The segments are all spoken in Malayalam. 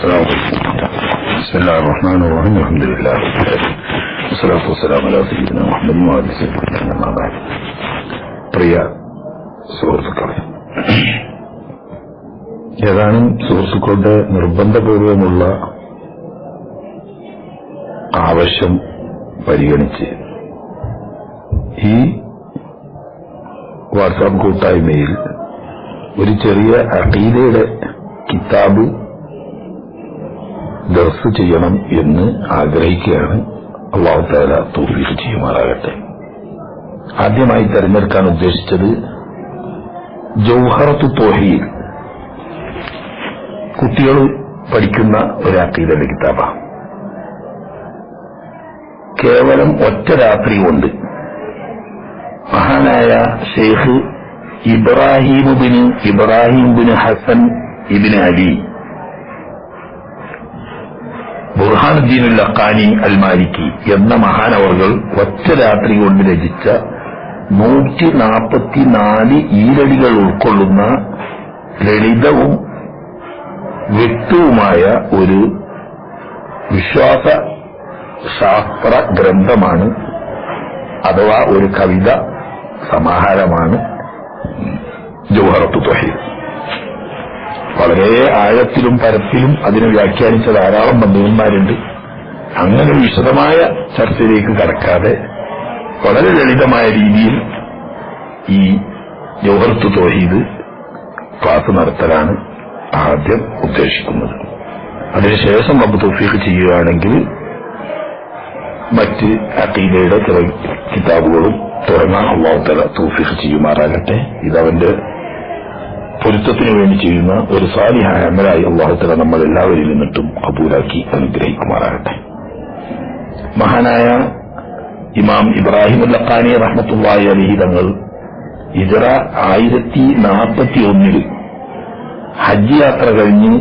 السلام عليكم بسم الله الرحمن الرحيم الحمد لله والصلاة والسلام على سيدنا محمد وعلى سيدنا أما بعد പ്രിയ സുഹൃത്തുക്കളെ ഏതാനും സുഹൃത്തുക്കളുടെ നിർബന്ധപൂർവമുള്ള ആവശ്യം പരിഗണിച്ച് ഈ വാട്സാപ്പ് കൂട്ടായ്മയിൽ ഒരു ചെറിയ അഖീദയുടെ കിതാബ് ദർസ് ചെയ്യണം എന്ന് ആഗ്രഹിക്കുകയാണ്. അള്ളാഹു താല ചെയ്യുമാറാകട്ടെ. ആദ്യമായി തെരഞ്ഞെടുക്കാൻ ഉദ്ദേശിച്ചത് ജൗഹറത്തു തോഹീൽ കുട്ടികൾ പഠിക്കുന്ന ഒരു അക്കീദന്റെ കിതാബാണ്. കേവലം ഒറ്റ രാത്രി കൊണ്ട് മഹാനായ ഷെയ്ഖ് ഇബ്രാഹിമുബിന് ഇബ്രാഹിം ബിൻ ഹസൻ ഇബിന് Ali Burhanuddin Kani al Maliki എന്ന മഹാനവറുകൾ ഒറ്റ രാത്രി കൊണ്ട് രചിച്ച നൂറ്റി നാൽപ്പത്തിനാല് ഈരടികൾ ഉൾക്കൊള്ളുന്ന ലളിതവും വ്യക്തവുമായ ഒരു വിശ്വാസ ശാസ്ത്ര ഗ്രന്ഥമാണ് അഥവാ ഒരു കവിത സമാഹാരമാണ് ജൗഹറത്തു തൊഹീദ്. വളരെ ആഴത്തിലും പരത്തിലും അതിനെ വ്യാഖ്യാനിച്ച ധാരാളം പണ്ഡിതന്മാരുണ്ട്. അങ്ങനെ വിശദമായ ചർച്ചയിലേക്ക് കടക്കാതെ വളരെ ലളിതമായ രീതിയിൽ ഈ ജോഹർത്തു തോഹീദ് ക്ലാസ് നടത്തലാണ് ആദ്യം ഉദ്ദേശിക്കുന്നത്. അതിനുശേഷം നമുക്ക് തൗഫീഖ് ചെയ്യുകയാണെങ്കിൽ മറ്റ് അക്കീലയുടെ ചില കിതാബുകളും തുടങ്ങാൻ അള്ളാഹുത്തല തോഫീക്ക് ചെയ്യുമാറാകട്ടെ. ഇതവന്റെ പൊരുത്തത്തിന് വേണ്ടി ചെയ്യുന്ന ഒരു സാലിഹായ അമലായി അള്ളാഹുത്തല നമ്മൾ എല്ലാവരിൽ നിന്നിട്ടും കബൂലാക്കി അനുഗ്രഹിക്കുമാറാകട്ടെ. മഹാനായ ഇമാം ഇബ്രാഹിം അല്ലഖാനി റഹ്മത്തുള്ളാഹി അലഹി തങ്ങൾ ആയിരത്തി നാൽപ്പത്തി ഒന്നിൽ ഹജ്ജ് യാത്ര കഴിഞ്ഞ്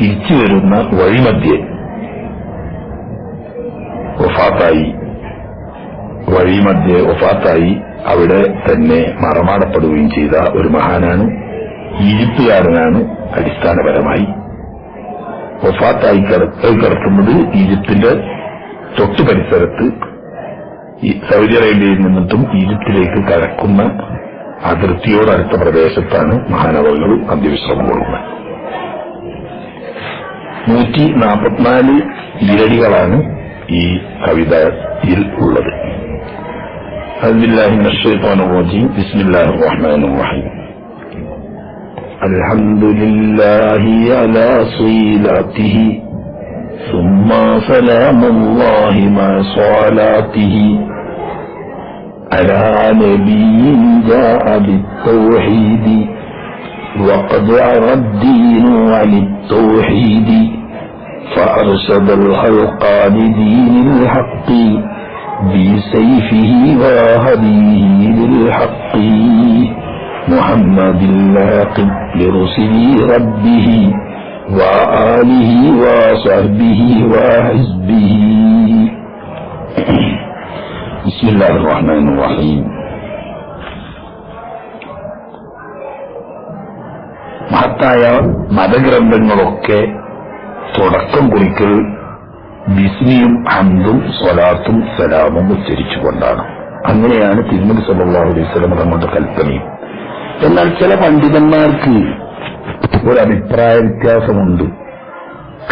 തിരിച്ചു വരുന്ന വഴിമധ്യേ ഒഫാത്തായി വഴിമധ്യേ ഒഫാത്തായി അവിടെ തന്നെ മറമാടപ്പെടുകയും ചെയ്ത ഒരു മഹാനാണ് ഈജിപ്തുകാരനാണ് അടിസ്ഥാനപരമായി. വഫാത്തായി കിടക്കുന്നത് ഈജിപ്തിന്റെ തൊട്ടു പരിസരത്ത് സൗദി അറേബ്യയിൽ നിന്നിട്ടും ഈജിപ്തിലേക്ക് കടക്കുന്ന അതിർത്തിയോടടുത്ത പ്രദേശത്താണ് മഹാനവകൾ അന്ത്യവിശ്രമം കൊള്ളുന്നത് നൂറ്റി നാൽപ്പത്തിനാല് ഈരടികളാണ് ഈ കവിതയിൽ ഉള്ളത്. അബ്ദുല്ലാഹി നഷീഖാൻ റോജി. ബിസ്മില്ലാഹിർ റഹ്മാനിർ റഹീം. الحمد لله على صيلاته ثم سلام الله مع صلاته. على نبي جاء بالتوحيد وقد عرى الدين عن التوحيد فأرشد الخلق لدين الحق بسيفه وهديه للحق. محمد اللاقب لرسل ربه وآله وصحبه وحزبه بسم الله الرحمن الرحيم മഹത്തായ മതഗ്രന്ഥങ്ങളൊക്കെ തുടക്കം കുറിക്കൽ ബിസ്മിയും ഹന്തും സ്വലാത്തും സലാമും ഉച്ചരിച്ചുകൊണ്ടാണ് അങ്ങനെയാണ് തിരുമതി സല്ലാഹു അലൈഹി സ്വലം തങ്ങളുടെ കൽപ്പനയും എന്നാൽ ചില പണ്ഡിതന്മാർക്ക് ഒരു അഭിപ്രായ വ്യത്യാസമുണ്ട്.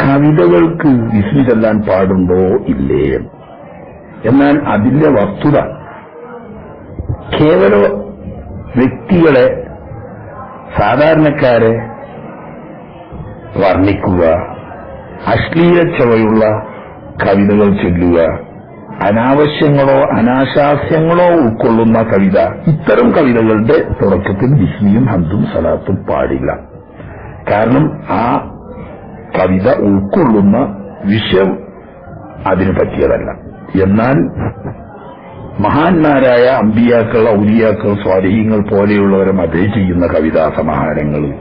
കവിതകൾക്ക് വിസ്മി ചെല്ലാൻ പാടുണ്ടോ ഇല്ലേ? എന്നാൽ അതിന്റെ വസ്തുത കേവല വ്യക്തികളെ സാധാരണക്കാരെ വർണിക്കുക അശ്ലീല ചവയുള്ള കവിതകൾ ചൊല്ലുക അനാവശ്യങ്ങളോ അനാശാസ്യങ്ങളോ ഉൾക്കൊള്ളുന്ന കവിത. ഇത്തരം കവിതകളുടെ തുടക്കത്തിൽ ബിസ്മിയും ഹന്തും സലാത്തും പാടില്ല. കാരണം ആ കവിത ഉൾക്കൊള്ളുന്ന വിഷയം അതിനു പറ്റിയതല്ല. എന്നാൽ മഹാന്മാരായ അമ്പിയാക്കൾ ഔലിയാക്കൾ സ്വാധീനങ്ങൾ പോലെയുള്ളവരെ മതേ ചെയ്യുന്ന കവിതാ സമാഹാരങ്ങൾ.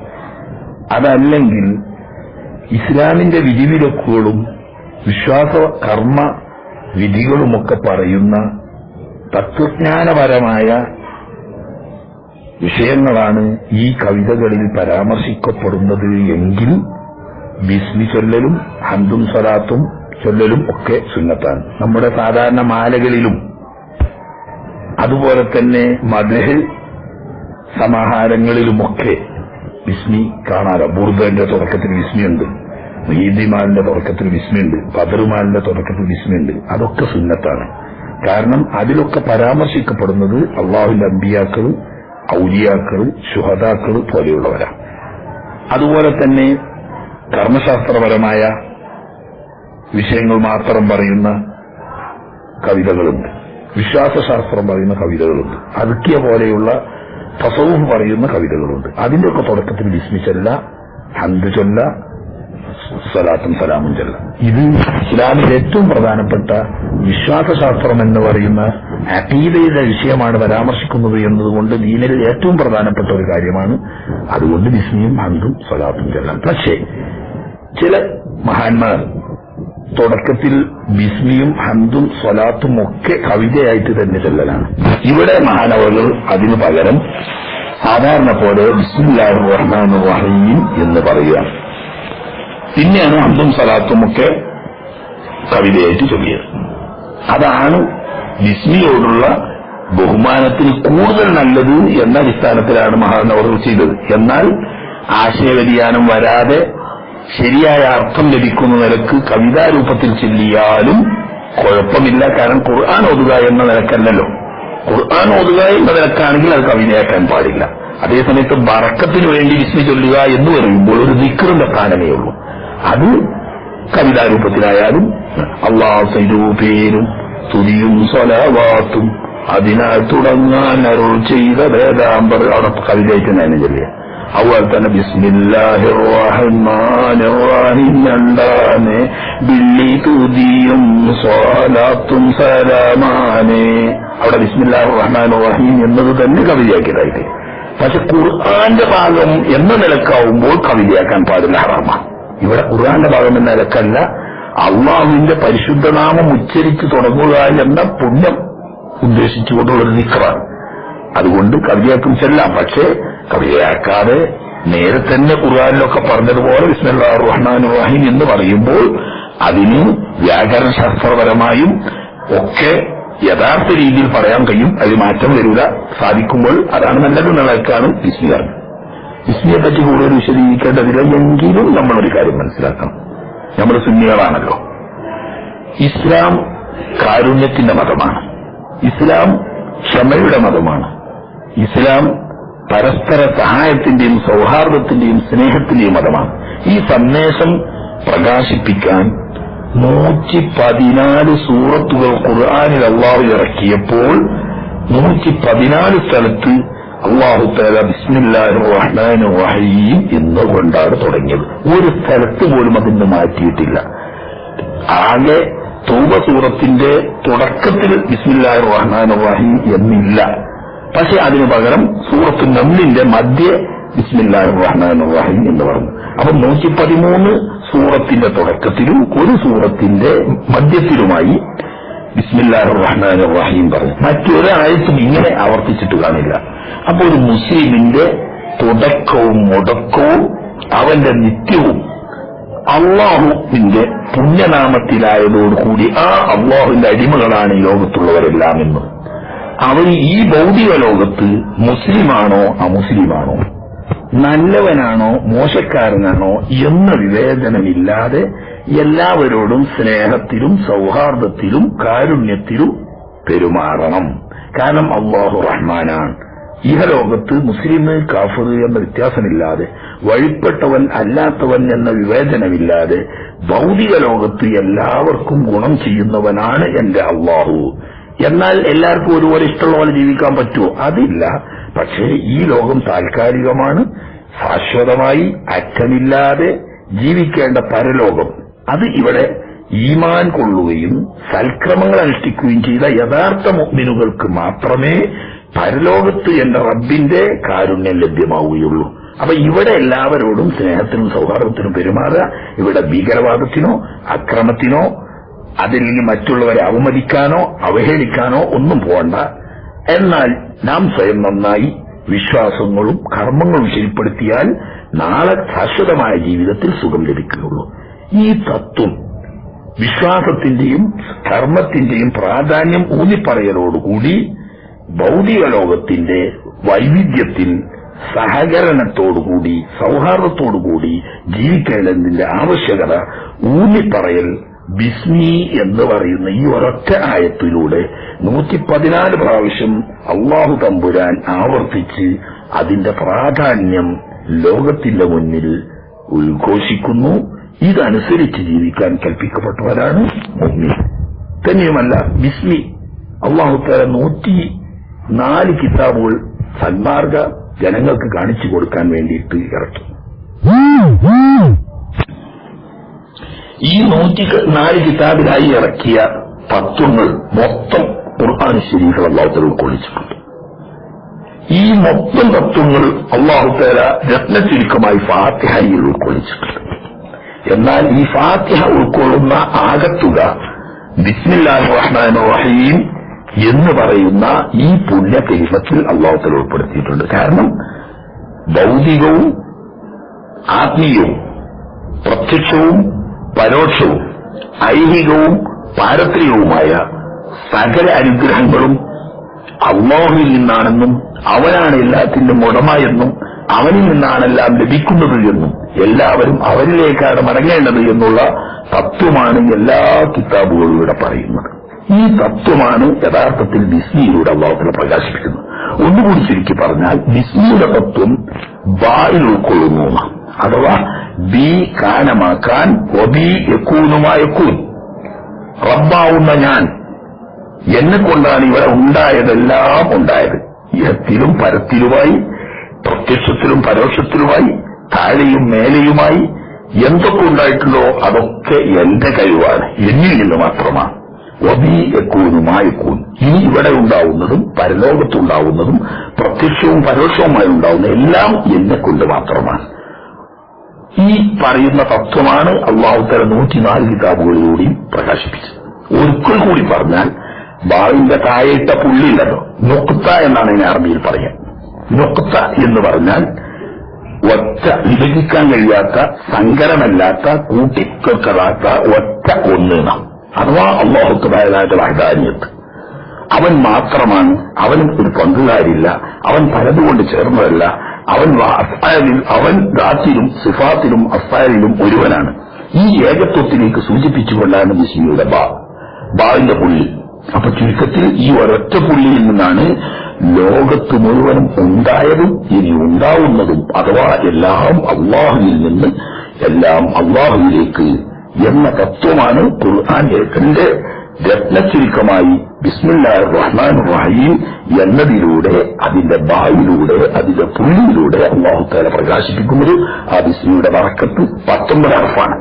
അതല്ലെങ്കിൽ ഇസ്ലാമിന്റെ വിധിവിലക്കുകളും വിശ്വാസ കർമ്മ വിധികളുമൊക്കെ പറയുന്ന തത്വജ്ഞാനപരമായ വിഷയങ്ങളാണ് ഈ കവിതകളിൽ പരാമർശിക്കപ്പെടുന്നത് എങ്കിൽ ബിസ്മി ചൊല്ലലും ഹന്തും സ്വലാത്തും ചൊല്ലലും ഒക്കെ സുന്നത്താണ്. നമ്മുടെ സാധാരണ മാലകളിലും. അതുപോലെ തന്നെ മദഹ് സമാഹാരങ്ങളിലുമൊക്കെ ബിസ്മി കാണാറ. ബുർദന്റെ തുടക്കത്തിൽ വിസ്മിയുണ്ട് ഈദിമാലിന്റെ തുടക്കത്തിൽ വിസ്മയുണ്ട് ബദറുമാലിന്റെ തുടക്കത്തിൽ വിസ്മയുണ്ട് അതൊക്കെ സുന്നത്താണ്. കാരണം അതിലൊക്കെ പരാമർശിക്കപ്പെടുന്നത് അള്ളാഹുവിന്റെ അമ്പിയാക്കൾ ഔലിയാക്കൾ ശുഹതാക്കൾ പോലെയുള്ളവരാണ് അതുപോലെ തന്നെ കർമ്മശാസ്ത്രപരമായ വിഷയങ്ങൾ മാത്രം പറയുന്ന കവിതകളുണ്ട്. വിശ്വാസശാസ്ത്രം പറയുന്ന കവിതകളുണ്ട്. അതുക്കിയ പോലെയുള്ള തസവും പറയുന്ന കവിതകളുണ്ട്. അതിന്റെയൊക്കെ തുടക്കത്തിൽ വിസ്മിച്ചല്ല ഹന്ത് ചൊല്ല സലാത്തും സലാമും ചെല്ലാം. ഇത് ഇസ്ലാമിൽ ഏറ്റവും പ്രധാനപ്പെട്ട വിശ്വാസശാസ്ത്രം എന്ന് പറയുന്ന അതീതയുടെ വിഷയമാണ് പരാമർശിക്കുന്നത് എന്നതുകൊണ്ട് ദീനിൽ ഏറ്റവും പ്രധാനപ്പെട്ട ഒരു കാര്യമാണ് അതുകൊണ്ട് വിസ്മിയും ഹന്തും സ്വലാത്തും ചെല്ലാം. പക്ഷേ ചില മഹാന്മാർ തുടക്കത്തിൽ ബിസ്മിയും ഹന്തും സ്വലാത്തും ഒക്കെ കവിതയായിട്ട് തന്നെ ചെല്ലലാണ്. ഇവിടെ മഹാനവകൾ അതിനു പകരം സാധാരണ പോലെ ബിസ്മില്ലാ റഹ്മാൻ റഹീം എന്ന് പറയുക. പിന്നെയാണ് അമ്പും സലാത്തും ഒക്കെ കവിതയായിട്ട് ചൊല്ലിയത്. അതാണ് ബിസ്മിയോടുള്ള ബഹുമാനത്തിന് കൂടുതൽ നല്ലത് എന്ന അടിസ്ഥാനത്തിലാണ് മഹാനവർ ചെയ്തത്. എന്നാൽ ആശയവ്യതിയാനം വരാതെ ശരിയായ അർത്ഥം ലഭിക്കുന്ന നിലയ്ക്ക് കവിതാരൂപത്തിൽ ചെല്ലിയാലും കുഴപ്പമില്ല. കാരണം ഖുർആൻ ഓതുക എന്ന നിലക്കല്ലല്ലോ. ഖുർആൻ ഓതുക എന്ന നിലക്കാണെങ്കിൽ അത് കവിതയാക്കാൻ പാടില്ല. അതേസമയത്ത് ബറക്കത്തിന് വേണ്ടി വിസ്മി ചൊല്ലുക എന്ന് പറയുമ്പോൾ ഒരു ദിക്കറിന്റെ സ്ഥാനമേ ഉള്ളൂ. അത് കവിതാരൂപത്തിലായാലും അള്ളാഹ് പേരും തുതിയും സ്വലാവാത്തും അതിനാൽ തുടങ്ങാൻ അരുൾ ചെയ്ത വേദാംബർ അവിടെ കവിതയായിട്ട് ഞാൻ ചൊല്ലിയ അതുപോലെ തന്നെ ബിസ്മില്ലാഹിർ റഹ്മാനിർ റഹീം രണ്ടാനെ ബില്ലി തുതിയും സ്വാലാത്തും സലാമാനെ. അവിടെ ബിസ്മില്ലാഹിർ റഹ്മാൻ റഹീം എന്നത് തന്നെ കവിതയാക്കിയതായിട്ട് പക്ഷെ ഖുർആന്റെ ഭാഗം എന്ന നിലക്കാവുമ്പോൾ കവിതയാക്കാൻ പാടില്ല ഹറാമാണ്. ഇവിടെ ഖുർആന്റെ ഭാഗം എന്ന നിലക്കല്ല അള്ളാഹുവിന്റെ പരിശുദ്ധനാമം ഉച്ചരിച്ച് തുടങ്ങുക എന്ന പുണ്യം ഉദ്ദേശിച്ചുകൊണ്ടുള്ളൊരു നിക്കറാണ് അതുകൊണ്ട് കവിതയാക്കും ചെല്ലാം പക്ഷേ കവിതയാക്കാതെ നേരെ തന്നെ ഖുർആാനിലൊക്കെ പറഞ്ഞതുപോലെ ബിസ്മില്ലാ റഹ്മാൻ റഹീം എന്ന് പറയുമ്പോൾ അതിന് വ്യാകരണ ശാസ്ത്രപരമായും ഒക്കെ യഥാർത്ഥ രീതിയിൽ പറയാൻ കഴിയും. അതിൽ മാറ്റം വരില്ല. സാധിക്കുമ്പോൾ അതാണ് നല്ലത് നിലക്കാണ് വിസ്മിയാണ് വിസ്മിയെ പറ്റി കൂടുതൽ വിശദീകരിക്കേണ്ടതില്ല എങ്കിലും നമ്മളൊരു കാര്യം മനസ്സിലാക്കണം. നമ്മൾ സുന്നികളാണല്ലോ. ഇസ്ലാം കാരുണ്യത്തിന്റെ മതമാണ്. ഇസ്ലാം ക്ഷമയുടെ മതമാണ്. ഇസ്ലാം പരസ്പര സഹായത്തിന്റെയും സൗഹാർദ്ദത്തിന്റെയും സ്നേഹത്തിന്റെയും മതമാണ്. ഈ സന്ദേശം പ്രകാശിപ്പിക്കാൻ നൂറ്റി പതിനാല് സൂറത്തുകൾ ഖുർആാനിൽ അള്ളാഹു ഇറക്കിയപ്പോൾ നൂറ്റി പതിനാല് സ്ഥലത്ത് അള്ളാഹു തല ബിസ്മില്ലാഹി റഹ്മാൻ റഹീം എന്നുകൊണ്ടാണ് തുടങ്ങിയത്. ഒരു സ്ഥലത്ത് പോലും അതിന് മാറ്റിയിട്ടില്ല. ആകെ തൂബ സൂറത്തിന്റെ തുടക്കത്തിൽ ബിസ്മില്ലാഹി റഹ്മാൻ റഹീം എന്നില്ല. പക്ഷെ അതിനു പകരം സൂറത്ത് നമ്മിന്റെ മധ്യ ബിസ്മില്ലാഹി റഹ്മാൻ റഹീം എന്ന് പറഞ്ഞു. അപ്പൊ നൂറ്റി പതിമൂന്ന് സൂറത്തിന്റെ തുടക്കത്തിലും ഒരു സൂറത്തിന്റെ മധ്യത്തിലുമായി ബിസ്മില്ലാഹി റഹ്മാൻ റഹീം പറഞ്ഞു. മറ്റൊരാഴ്ചയും ഇങ്ങനെ ആവർത്തിച്ചിട്ട് കാണില്ല അപ്പൊ ഒരു മുസ്ലിമിന്റെ തുടക്കവും മുടക്കവും അവന്റെ നിത്യവും അള്ളാഹുവിന്റെ പുണ്യനാമത്തിലായതോടുകൂടി ആ അള്ളാഹുവിന്റെ അടിമകളാണ് ഈ ലോകത്തുള്ളവരെല്ലാം എന്നും. അവർ ഈ ഭൗതിക ലോകത്ത് മുസ്ലിമാണോ അമുസ്ലിമാണോ? നല്ലവനാണോ മോശക്കാരനാണോ എന്ന വിവേചനമില്ലാതെ എല്ലാവരോടും സ്നേഹത്തിലും സൗഹാർദ്ദത്തിലും കാരുണ്യത്തിലും പെരുമാറണം. കാരണം അള്ളാഹു റഹ്മാനാണ്. ഇഹലോകത്ത് മുസ്ലിം കാഫർ എന്ന വ്യത്യാസമില്ലാതെ വഴിപ്പെട്ടവൻ അല്ലാത്തവൻ എന്ന വിവേചനമില്ലാതെ ഭൗതിക ലോകത്ത് എല്ലാവർക്കും ഗുണം ചെയ്യുന്നവനാണ് എന്റെ അള്ളാഹു. എന്നാൽ എല്ലാവർക്കും ഒരുപോലെ ഇഷ്ടമുള്ള പോലെ ജീവിക്കാൻ പറ്റുമോ? അതില്ല. പക്ഷേ ഈ ലോകം താൽക്കാലികമാണ്. ശാശ്വതമായി അറ്റമില്ലാതെ ജീവിക്കേണ്ട പരലോകം. അത് ഇവിടെ ഈമാൻ കൊള്ളുകയും സൽക്രമങ്ങൾ അനുഷ്ഠിക്കുകയും ചെയ്ത യഥാർത്ഥ മുഗ്മിനുകൾക്ക് മാത്രമേ പരലോകത്ത് എന്ന റബ്ബിന്റെ കാരുണ്യം ലഭ്യമാവുകയുള്ളൂ. അപ്പൊ ഇവിടെ എല്ലാവരോടും സ്നേഹത്തിനും സൗഹാർദ്ദത്തിനും പെരുമാറുക. ഇവിടെ ഭീകരവാദത്തിനോ അക്രമത്തിനോ അതിൽ മറ്റുള്ളവരെ അവമതിക്കാനോ അവഹേളിക്കാനോ ഒന്നും പോകണ്ട. എന്നാൽ നാം സ്വയം നന്നായി വിശ്വാസങ്ങളും കർമ്മങ്ങളും ശരിപ്പെടുത്തിയാൽ നാളെ ശാശ്വതമായ ജീവിതത്തിൽ സുഖം ലഭിക്കുകയുള്ളൂ. ഈ തത്വം വിശ്വാസത്തിന്റെയും കർമ്മത്തിന്റെയും പ്രാധാന്യം ഊന്നിപ്പറയലോടുകൂടി ഭൗതിക ലോകത്തിന്റെ വൈവിധ്യത്തിൽ സഹകരണത്തോടുകൂടി സൗഹാർദ്ദത്തോടുകൂടി ജീവിക്കേണ്ടതിന്റെ ആവശ്യകത ഊന്നിപ്പറയൽ ബിസ്മി എന്ന് പറയുന്ന ഈ ഒരൊറ്റ ആയത്തിലൂടെ നൂറ്റി പതിനാല് പ്രാവശ്യം അള്ളാഹു തമ്പുരാൻ ആവർത്തിച്ച് അതിന്റെ പ്രാധാന്യം ലോകത്തിന്റെ മുന്നിൽ ഉദ്ഘോഷിക്കുന്നു. ഇതനുസരിച്ച് ജീവിക്കാൻ കൽപ്പിക്കപ്പെട്ടവരാണ് മുമ്മിൻ. തന്നെയുമല്ല ബിസ്മി. അള്ളാഹുത്താല നൂറ്റി നാല് കിതാബുകൾ സന്മാർഗ ജനങ്ങൾക്ക് കാണിച്ചു കൊടുക്കാൻ വേണ്ടിയിട്ട് ഇറക്കി. ഈ നൂറ്റി നാല് കിതാബിലായി ഇറക്കിയ തത്വങ്ങൾ മൊത്തം ഖുർആൻ ശരീഫിൽ അള്ളാഹുത്തല ഉൾക്കൊള്ളിച്ചിട്ടുണ്ട്. ഈ മൊത്തം തത്വങ്ങൾ അള്ളാഹുത്തേല രത്നചുരുക്കമായി ഫാത്തിഹയിൽ ഉൾക്കൊള്ളിച്ചിട്ടുണ്ട്. എന്നാൽ ഈ ഫാത്തിഹ ഉൾക്കൊള്ളുന്ന ആകത്തുക ബിസ്മില്ലാഹി റഹ്മാൻ റഹീം എന്ന് പറയുന്ന ഈ പുണ്യ കലിമത്തിൽ അള്ളാഹുത്തല ഉൾപ്പെടുത്തിയിട്ടുണ്ട്. കാരണം ഭൗതികവും ആത്മീയവും പ്രത്യക്ഷവും പരോക്ഷവും ഐഹികവും പാരത്രികവുമായ സകല അനുഗ്രഹങ്ങളും അള്ളാഹുവിൽ നിന്നാണെന്നും അവനാണ് എല്ലാത്തിന്റെ ഉടമ എന്നും അവനിൽ നിന്നാണെല്ലാം ലഭിക്കുന്നത് എന്നും എല്ലാവരും അവരിലേക്കാണ് മടങ്ങേണ്ടത് എന്നുള്ള തത്വമാണ് എല്ലാ കിതാബുകളും ഇവിടെ പറയുന്നത്. ഈ തത്വമാണ് യഥാർത്ഥത്തിൽ ബിസ്മിയിലൂടെ അള്ളാഹുത്തിനെ പ്രകാശിപ്പിക്കുന്നത്. ഒന്നുകൂടി ചുരുക്കി പറഞ്ഞാൽ ബിസ്മിയുടെ തത്വം ബായിൽ ഉൾക്കൊള്ളുന്നു അഥവാ ബി കാനമാക്കാൻ ഒബി യക്കൂനുമായക്കൂൻ റബ്ബാവുന്ന ഞാൻ. എന്നെ കൊണ്ടാണ് ഇവിടെ ഉണ്ടായതെല്ലാം ഉണ്ടായത്. ഇഹത്തിലും പരത്തിലുമായി പ്രത്യക്ഷത്തിലും പരോക്ഷത്തിലുമായി താഴെയും മേലെയുമായി എന്തൊക്കെ ഉണ്ടായിട്ടുണ്ടോ അതൊക്കെ എന്റെ കഴിവാണ്. എന്നിൽ നിന്ന് മാത്രമാണ്. വബി യക്കൂനുമായക്കൂൻ ഇനി ഇവിടെ ഉണ്ടാവുന്നതും പരലോകത്തുണ്ടാവുന്നതും പ്രത്യക്ഷവും പരോക്ഷവുമായി ഉണ്ടാവുന്ന എല്ലാം എന്നെ കൊണ്ട് മാത്രമാണ്. ഈ പറയുന്ന തത്വമാണ് അള്ളാഹുത്തല നൂറ്റിനാല് കിതാബുകളിലൂടെയും പ്രകാശിപ്പിച്ചത്. ഒരിക്കൽ കൂടി പറഞ്ഞാൽ ബാളിന്റെ താഴെയിട്ട പുള്ളിയില്ലല്ലോ. നൊക്ത എന്നാണ് ഇതിനെ അറബിയിൽ പറയാൻ നൊക്ത എന്ന് പറഞ്ഞാൽ ഒറ്റ വിഭജിക്കാൻ കഴിയാത്ത സങ്കരമല്ലാത്ത കൂട്ടിക്കൊക്കറാത്ത ഒറ്റ ഒന്ന് അഥവാ അള്ളാഹുത്തതായതായിട്ട് വഹദാനിയത്ത് അവൻ മാത്രമാണ് അവനും ഒരു പങ്കുകാരില്ല അവൻ പലതുകൊണ്ട് ചേർന്നതല്ല അവൻ അഫാലിൽ അവൻ ദാത്തിലും സിഫാത്തിലും അഫാലിലും ഒരുവനാണ്. ഈ ഏകത്വത്തിലേക്ക് സൂചിപ്പിച്ചുകൊണ്ടാണ് ബിസ്മിയുടെ ബാ. ബാവിന്റെ പുള്ളി. അപ്പൊ ചുരുക്കത്തിൽ ഈ ഒരൊറ്റ പുള്ളിയിൽ നിന്നാണ് ലോകത്ത് മുഴുവനും ഉണ്ടായതും ഇനി ഉണ്ടാവുന്നതും അഥവാ എല്ലാം അള്ളാഹുവിൽ നിന്ന് എല്ലാം അള്ളാഹുവിലേക്ക് എന്ന തത്വമാണ് ഖുർആൻ ഏക്കന്റെ രത്നചുരുക്കമായി ബിസ്മില്ലാഹ് റഹ്മാൻ റഹീം എന്നതിലൂടെ അതിന്റെ ബായിലൂടെ അതിന്റെ പുള്ളിയിലൂടെ അള്ളാഹുത്താല പ്രകാശിപ്പിക്കുന്നത് ആ ബിസ്മിയുടെ വറക്കത്ത് പത്തൊമ്പത് ഹർഫാണ്.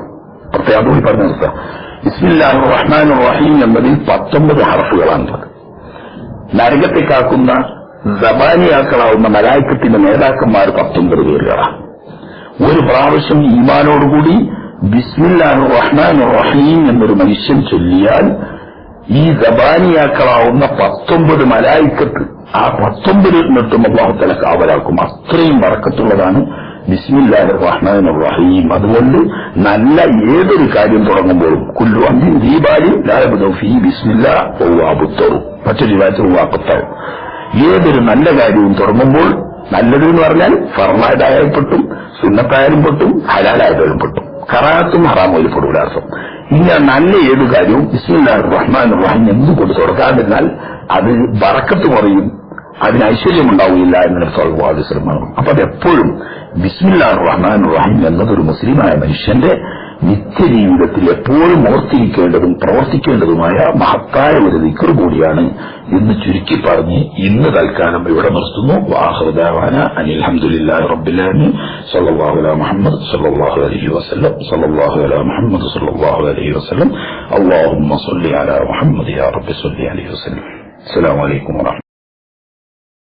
പ്രത്യേകം അതുകൂടി പറഞ്ഞു നിർത്താം. ബിസ്മില്ലാ റഹ്മാൻ റഹീം എന്നതിൽ പത്തൊമ്പത് ഹർഫുകളാണുള്ളത് നരകത്തെ കാക്കുന്ന ജബാനിയാക്കളാവുന്ന മലായക്കത്തിന്റെ നേതാക്കന്മാർ പത്തൊമ്പത് പേരുകളാണ്. ഒരു പ്രാവശ്യം ഈമാനോടുകൂടി ബിസ്മില്ലാഹ് റഹ്മാൻ റഹീം എന്നൊരു മനുഷ്യൻ ചൊല്ലിയാൽ ഈ ജബാനിയാക്കളാവുന്ന പത്തൊമ്പത് മലായിക്കത്ത് ആ പത്തൊമ്പത് നിട്ടും അള്ളാഹുത്തല കാവലാക്കും. അത്രയും വറക്കത്തുള്ളതാണ് ബിസ്മില്ലാഹിർ റഹ്മാൻ റഹീം അതുകൊണ്ട് നല്ല ഏതൊരു കാര്യം തുടങ്ങുമ്പോഴും കുല്ലു അന്തിൻ ദീപാലി ലാബുദി ബിസ്മില്ല ഒവാബുത്തറു മറ്റൊരു വാചകം വാക്കത്താവും. ഏതൊരു നല്ല കാര്യവും തുടങ്ങുമ്പോൾ നല്ലത് എന്ന് പറഞ്ഞാൽ ഫർമായതായാലും പെട്ടും സുന്നത്തായാലും പെട്ടും ഹലാലായതായാലും പെട്ടും. കറാത്തും ഹറാമോയിൽ പെടൂല ഇങ്ങനെ നല്ല ഏത് കാര്യവും ബിസ്മില്ലാഹ് റഹ്മാൻ റഹീം കൊടുത്തു കൊടുക്കാതിരുന്നാൽ അത് വറക്കത്ത് കുറയും അതിന് ഐശ്വര്യം ഐശ്വര്യമുണ്ടാവില്ല എന്ന് സ്വർഗവാദിശ്രമമാണ് അപ്പൊ അതെപ്പോഴും ബിസ്മില്ലാ റഹ്മാൻ റഹീം എന്നതൊരു മുസ്ലിമായ മനുഷ്യന്റെ നിത്യജീവിതത്തിൽ എപ്പോഴും ഓർത്തിരിക്കേണ്ടതും പ്രവർത്തിക്കേണ്ടതുമായ മഹത്തായ ഒരു ദിക്കർ കൂടിയാണ് എന്ന് ചുരുക്കി പറഞ്ഞ് ഇന്ന് തൽക്കാലം ഇവിടെ നിർത്തുന്നു. വാഹൃദാവാന അനിൽഹമുല്ലാ റബ്ബിലാമി സല്ലല്ലാഹു അലാ മുഹമ്മദ് സല്ലല്ലാഹു അലൈഹി വസല്ലം സല്ലല്ലാഹു അലാ മുഹമ്മദ് സല്ലല്ലാഹു അലൈഹി സ്വല്ലി അലാ മുഹമ്മദ് അലൈഹി വസല്ലം. അസ്സലാമു അലൈക്കും വറഹ്മത്തുള്ളാഹി